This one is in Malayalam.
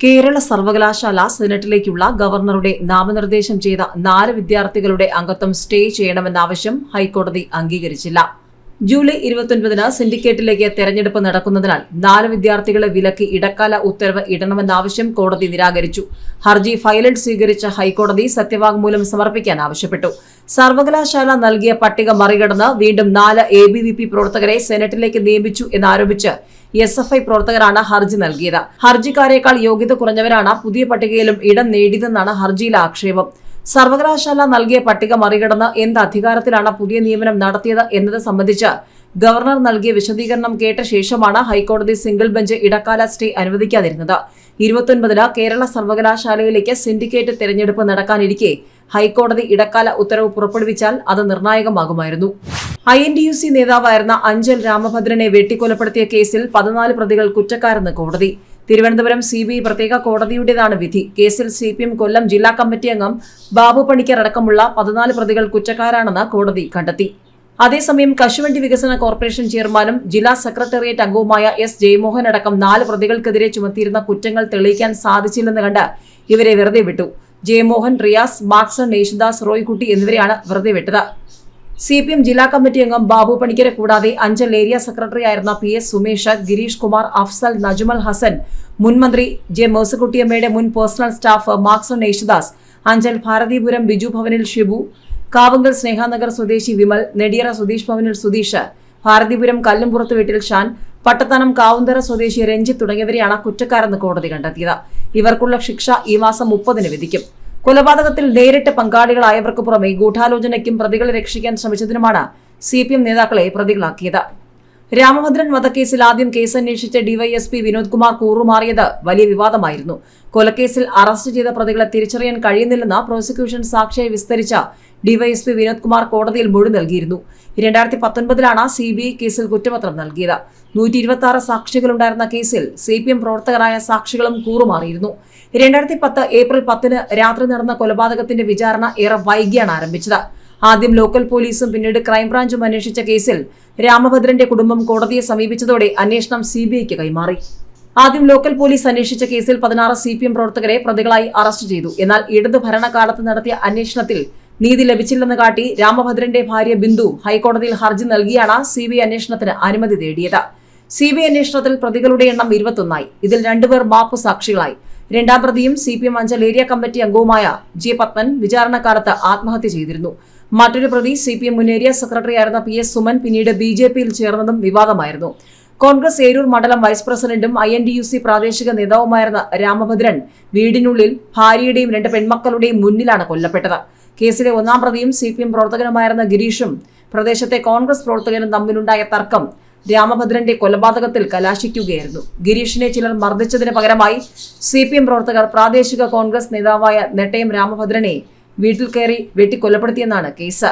കേരള സർവകലാശാല സെനറ്റിലേക്കുള്ള ഗവർണറുടെ നാമനിർദ്ദേശം ചെയ്ത നാല് വിദ്യാർത്ഥികളുടെ അംഗത്വം സ്റ്റേ ചെയ്യണമെന്ന ആവശ്യം ഹൈക്കോടതി അംഗീകരിച്ചില്ല. ജൂലൈ ഇരുപത്തൊൻപതിന് സിൻഡിക്കേറ്റിലേക്ക് തെരഞ്ഞെടുപ്പ് നടക്കുന്നതിനാൽ നാല് വിദ്യാർത്ഥികളെ വിലക്കി ഇടക്കാല ഉത്തരവ് ഇടണമെന്നാവശ്യം കോടതി നിരാകരിച്ചു. ഹർജി ഫയലിൽ സ്വീകരിച്ച ഹൈക്കോടതി സത്യവാങ്മൂലം സമർപ്പിക്കാൻ ആവശ്യപ്പെട്ടു. സർവകലാശാല നൽകിയ പട്ടിക മറികടന്ന് വീണ്ടും നാല് എ ബി വി പി പ്രവർത്തകരെ സെനറ്റിലേക്ക് നിയമിച്ചു എന്നാരോപിച്ച് എസ് എഫ് ഐ പ്രവർത്തകരാണ് ഹർജി നൽകിയത്. ഹർജിക്കാരേക്കാൾ യോഗ്യത കുറഞ്ഞവരാണ് പുതിയ പട്ടികയിലും ഇടം നേടിയതെന്നാണ് ഹർജിയിലെ ആക്ഷേപം. സർവകലാശാല നൽകിയ പട്ടിക മറികടന്ന് എന്ത് അധികാരത്തിലാണ് പുതിയ നിയമനം നടത്തിയത് എന്നത് സംബന്ധിച്ച് ഗവർണർ നൽകിയ വിശദീകരണം കേട്ട ശേഷമാണ് ഹൈക്കോടതി സിംഗിൾ ബെഞ്ച് ഇടക്കാല സ്റ്റേ അനുവദിക്കാതിരുന്നത്. ഇരുപത്തൊൻപതിന് കേരള സർവകലാശാലയിലേക്ക് സിൻഡിക്കേറ്റ് തെരഞ്ഞെടുപ്പ് നടക്കാനിരിക്കെ ഹൈക്കോടതി ഇടക്കാല ഉത്തരവ് പുറപ്പെടുവിച്ചാൽ അത് നിർണായകമാകുമായിരുന്നു. I N D U C നേതാവായിരുന്ന അഞ്ചൽ രാമഭദ്രനെ വെട്ടിക്കൊലപ്പെടുത്തിയ കേസിൽ പതിനാല് പ്രതികൾ കുറ്റക്കാരെന്ന് കോടതി. തിരുവനന്തപുരം സി ബി പ്രത്യേക കോടതിയുടേതാണ് വിധി. കേസിൽ സി പി എം കൊല്ലം ജില്ലാ കമ്മിറ്റി അംഗം ബാബു പണിക്കർ അടക്കമുള്ള പതിനാല് പ്രതികൾ കുറ്റക്കാരാണെന്ന് കോടതി കണ്ടെത്തി. അതേസമയം കശുവണ്ടി വികസന കോർപ്പറേഷൻ ചെയർമാനും ജില്ലാ സെക്രട്ടേറിയറ്റ് അംഗവുമായ എസ് ജയമോഹൻ അടക്കം നാല് പ്രതികൾക്കെതിരെ ചുമത്തിയിരുന്ന കുറ്റങ്ങൾ തെളിയിക്കാൻ സാധിച്ചില്ലെന്ന് കണ്ട് ഇവരെ വെറുതെ വിട്ടു. ജയമോഹൻ റിയാസ് മാക്സൺ യേശുദാസ് റോയ്കുട്ടി എന്നിവരെയാണ് വെറുതെ വിട്ടത്. സി പി എം ജില്ലാ കമ്മിറ്റി അംഗം ബാബു പണിക്കരെ കൂടാതെ അഞ്ചൽ ഏരിയ സെക്രട്ടറി ആയിരുന്ന പി എസ് സുമേഷ് ഗിരീഷ് കുമാർ അഫ്സൽ നജുമൽ ഹസൻ മുൻമന്ത്രി ജെ മേഴ്സിക്കുട്ടിയമ്മയുടെ മുൻ പേഴ്സണൽ സ്റ്റാഫ് മാക്സൺ യേശുദാസ് അഞ്ചൽ ഭാരതീപുരം ബിജു ഭവനിൽ ഷിബു കാവുങ്കൽ സ്നേഹാനഗർ സ്വദേശി വിമൽ നെടിയറ സുധീഷ് ഭവനിൽ സുധീഷ് ഭാരതീപുരം കല്ലുംപുറത്ത് വീട്ടിൽ ഷാൻ പട്ടത്താനം കാവുന്തര സ്വദേശി രഞ്ജിത്ത് തുടങ്ങിയവരെയാണ് കുറ്റക്കാരെന്ന് കോടതി കണ്ടെത്തിയത്. ഇവർക്കുള്ള ശിക്ഷ ഈ മാസം മുപ്പതിന് വിധിക്കും. കൊലപാതകത്തിൽ നേരിട്ട് പങ്കാളികളായവർക്ക് പുറമെ ഗൂഢാലോചനയ്ക്കും പ്രതികളെ രക്ഷിക്കാൻ ശ്രമിച്ചതിനുമാണ് സി പി എം നേതാക്കളെ പ്രതികളാക്കിയത് രാമഭദ്രൻ വധക്കേസിൽ ആദ്യം കേസ് അന്വേഷിച്ച ഡിവൈഎസ്പി വിനോദ് കുമാർ കൂറുമാറിയത് വലിയ വിവാദമായിരുന്നു. കൊലക്കേസിൽ അറസ്റ്റ് ചെയ്ത പ്രതികളെ തിരിച്ചറിയാൻ കഴിയുന്നില്ലെന്ന പ്രോസിക്യൂഷൻ സാക്ഷിയെ വിസ്തരിച്ച ഡിവൈഎസ്പി വിനോദ് കുമാർ കോടതിയിൽ മൊഴി നൽകിയിരുന്നു. രണ്ടായിരത്തി പത്തൊൻപതിലാണ് സി ബി ഐ കേസിൽ കുറ്റപത്രം നൽകിയത്. നൂറ്റി ഇരുപത്തി സാക്ഷികളുണ്ടായിരുന്ന കേസിൽ സി പി എം പ്രവർത്തകരായ സാക്ഷികളും കൂറുമാറിയിരുന്നു. രണ്ടായിരത്തി പത്ത് ഏപ്രിൽ പത്തിന് രാത്രി നടന്ന കൊലപാതകത്തിന്റെ വിചാരണ ഏറെ വൈകിയാണ് ആരംഭിച്ചത്. ആദ്യം ലോക്കൽ പോലീസും പിന്നീട് ക്രൈംബ്രാഞ്ചും അന്വേഷിച്ച കേസിൽ രാമഭദ്രന്റെ കുടുംബം കോടതിയെ സമീപിച്ചതോടെ അന്വേഷണം സിബിഐക്ക് കൈമാറി. ആദ്യം ലോക്കൽ പോലീസ് അന്വേഷിച്ച കേസിൽ പതിനാറ് സി പി എം പ്രവർത്തകരെ പ്രതികളായി അറസ്റ്റ് ചെയ്തു. എന്നാൽ ഇടതു ഭരണകാലത്ത് നടത്തിയ അന്വേഷണത്തിൽ നീതി ലഭിച്ചില്ലെന്ന് കാട്ടി രാമഭദ്രന്റെ ഭാര്യ ബിന്ദു ഹൈക്കോടതിയിൽ ഹർജി നൽകിയാണ് സി ബി അന്വേഷണത്തിന് അനുമതി തേടിയത് സി ബി അന്വേഷണത്തിൽ പ്രതികളുടെ എണ്ണം ഇരുപത്തൊന്നായി. ഇതിൽ രണ്ടുപേർ മാപ്പ് സാക്ഷികളായി രണ്ടാം പ്രതിയും C P M Anchal area committee അംഗവുമായ ജെ പത്മൻ വിചാരണക്കാലത്ത് ആത്മഹത്യ ചെയ്തിരുന്നു. മറ്റൊരു പ്രതി സി പി എം മുൻ ഏരിയ സെക്രട്ടറിയായിരുന്ന പി എസ് സുമൻ പിന്നീട് ബി ജെ പിയിൽ ചേർന്നതും വിവാദമായിരുന്നു. കോൺഗ്രസ് ഏരൂർ മണ്ഡലം വൈസ് പ്രസിഡന്റും I N D U C പ്രാദേശിക നേതാവുമായിരുന്ന രാമഭദ്രൻ വീടിനുള്ളിൽ ഭാര്യയുടെയും രണ്ട് പെൺമക്കളുടെയും മുന്നിലാണ് കൊല്ലപ്പെട്ടത്. കേസിലെ ഒന്നാം പ്രതിയും സി പി എം പ്രവർത്തകനുമായിരുന്ന ഗിരീഷും പ്രദേശത്തെ കോൺഗ്രസ് പ്രവർത്തകനും തമ്മിലുണ്ടായ തർക്കം രാമഭദ്രന്റെ കൊലപാതകത്തിൽ കലാശിക്കുകയായിരുന്നു. ഗിരീഷിനെ ചിലർ മർദ്ദിച്ചതിന് പകരമായി സി പി എം പ്രവർത്തകർ പ്രാദേശിക കോൺഗ്രസ് നേതാവായ നെട്ടയം രാമഭദ്രനെ വീട്ടിൽ കയറി വെട്ടിക്കൊലപ്പെടുത്തിയെന്നാണ് കേസ്.